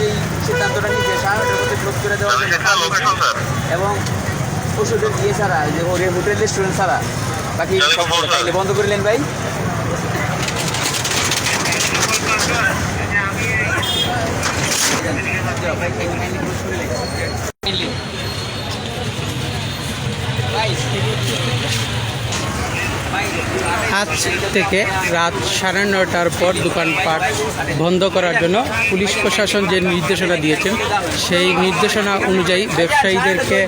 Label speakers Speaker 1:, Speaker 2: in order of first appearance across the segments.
Speaker 1: যেই সিদ্ধান্তটা নিচ্ছে সারাটার মধ্যে ক্লোজ করে
Speaker 2: দেওয়া
Speaker 1: এবং ওষুধের ইয়ে ছাড়া যে হোটেল রেস্টুরেন্ট ছাড়া বাকি বন্ধ করলেন ভাই Nice.
Speaker 3: আজ থেকে রাত সাড়ে নটার পর দোকানপাট বন্ধ করার জন্য পুলিশ প্রশাসন যে নির্দেশনা দিয়েছেন, সেই নির্দেশনা অনুযায়ী ব্যবসায়ীদেরকে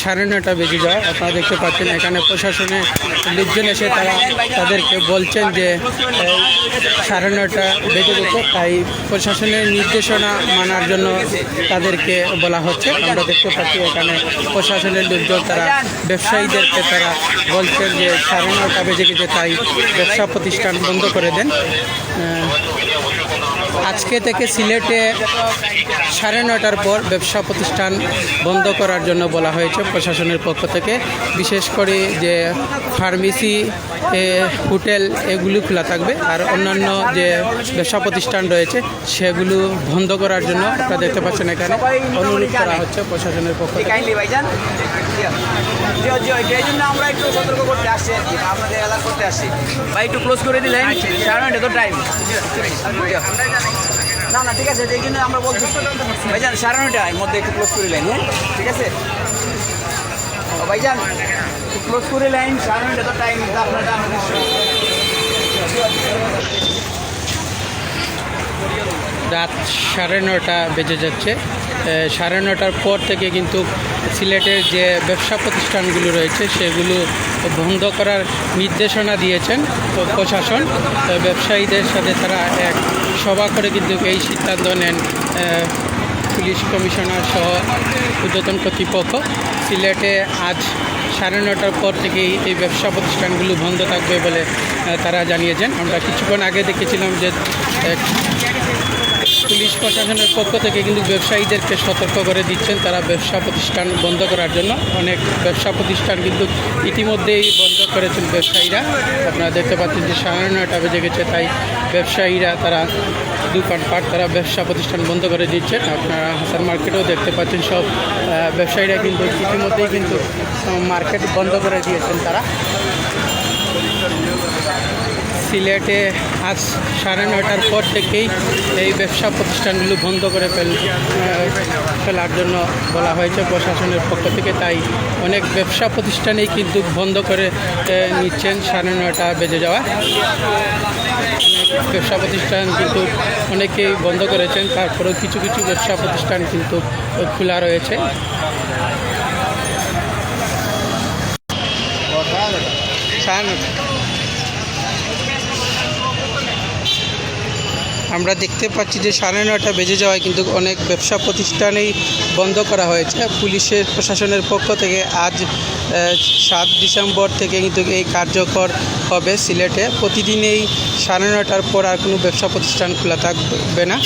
Speaker 3: সাড়ে নটা বেজে যায়। আপনারা দেখতে পাচ্ছেন এখানে প্রশাসনের লোকজন এসে তারা তাদেরকে বলছেন যে সাড়ে নটা বেজে গেছে। তাই প্রশাসনের নির্দেশনা মানার জন্য তাদেরকে বলা হচ্ছে। আমরা দেখতে পাচ্ছি এখানে প্রশাসনের লোকজন, তারা ব্যবসায়ীদেরকে তারা বলছেন যে, সাড়ে নটা বেজে গেছে তাই ব্যবসা প্রতিষ্ঠান বন্ধ করে দেন। আজকে থেকে সিলেটে সাড়ে নটার পর ব্যবসা প্রতিষ্ঠান বন্ধ করার জন্য বলা হয়েছে প্রশাসনের পক্ষ থেকে। বিশেষ করে যে ফার্মেসি হোটেল এগুলো খোলা থাকবে আর অন্যান্য যে ব্যবসা প্রতিষ্ঠান রয়েছে সেগুলো বন্ধ করার জন্য আপনারা দেখতে পাচ্ছেন এখানে অনুরোধ করা হচ্ছে প্রশাসনের পক্ষ থেকে।
Speaker 1: আমরা একটু সতর্ক করতে আসছি আপনাদের অ্যালার্ট করতে আসছি। ভাই, একটু ক্লোজ করে দিলেন, সাড়ে নটা তো টাইম না না, ঠিক আছে, এই জন্য আমরা বলছি ভাইজান, সাড়ে নটার মধ্যে একটু ক্লোজ করে দিলেন হ্যাঁ? ঠিক আছে? ভাইজান ক্লোজ করে লাইন সাড়ে নটা তো টাইম
Speaker 3: রাত সাড়ে নটা বেজে যাচ্ছে। সাড়ে নটার পর থেকে কিন্তু সিলেটের যে ব্যবসা প্রতিষ্ঠানগুলো রয়েছে, সেগুলো বন্ধ করার নির্দেশনা দিয়েছেন প্রশাসন। ব্যবসায়ীদের সাথে তারা এক সভা করে কিন্তু এই সিদ্ধান্ত নেন পুলিশ কমিশনার সহ উদ্যতন কর্তৃপক্ষ। সিলেটে আজ সাড়ে নটার পর থেকেই এই ব্যবসা প্রতিষ্ঠানগুলো বন্ধ থাকবে বলে তারা জানিয়েছেন। আমরা কিছুক্ষণ আগে দেখেছিলাম যে পুলিশ প্রশাসনের পক্ষ থেকে কিন্তু ব্যবসায়ীদেরকে সতর্ক করে দিচ্ছেন তারা ব্যবসা প্রতিষ্ঠান বন্ধ করার জন্য। অনেক ব্যবসা প্রতিষ্ঠান কিন্তু ইতিমধ্যেই বন্ধ করেছেন ব্যবসায়ীরা। আপনারা দেখতে পাচ্ছেন যে সাড়ে নয়টা বেজে গেছে, তাই ব্যবসায়ীরা তারা দোকানপাট তারা ব্যবসা প্রতিষ্ঠান বন্ধ করে দিচ্ছেন। আপনারা হাসান মার্কেটেও দেখতে পাচ্ছেন সব ব্যবসায়ীরা কিন্তু ইতিমধ্যেই কিন্তু মার্কেট বন্ধ করে দিয়েছেন তারা। সিলেটে আজ সাড়ে নটার পর থেকেই এই ব্যবসা প্রতিষ্ঠানগুলো বন্ধ করে ফেল ফেলার জন্য বলা হয়েছে প্রশাসনের পক্ষ থেকে। তাই অনেক ব্যবসা প্রতিষ্ঠানেই কিন্তু বন্ধ করে নিচ্ছেন সাড়ে নটা বেজে যাওয়া। ব্যবসা প্রতিষ্ঠান কিন্তু অনেকেই বন্ধ করেছেন, তারপরেও কিছু কিছু ব্যবসা প্রতিষ্ঠান কিন্তু খোলা রয়েছে। সাড়ে আমরা দেখতে পাচ্ছি যে সাড়ে নটা বেজে যাওয়ায় কিন্তু অনেক ব্যবসা প্রতিষ্ঠানেই বন্ধ করা হয়েছে। পুলিশের, প্রশাসনের পক্ষ থেকে আজ সাত ডিসেম্বর থেকে কিন্তু এই কার্যকর হবে সিলেটে। প্রতিদিনেই সাড়ে নটার পর আর কোনো ব্যবসা প্রতিষ্ঠান খোলা থাকবে না।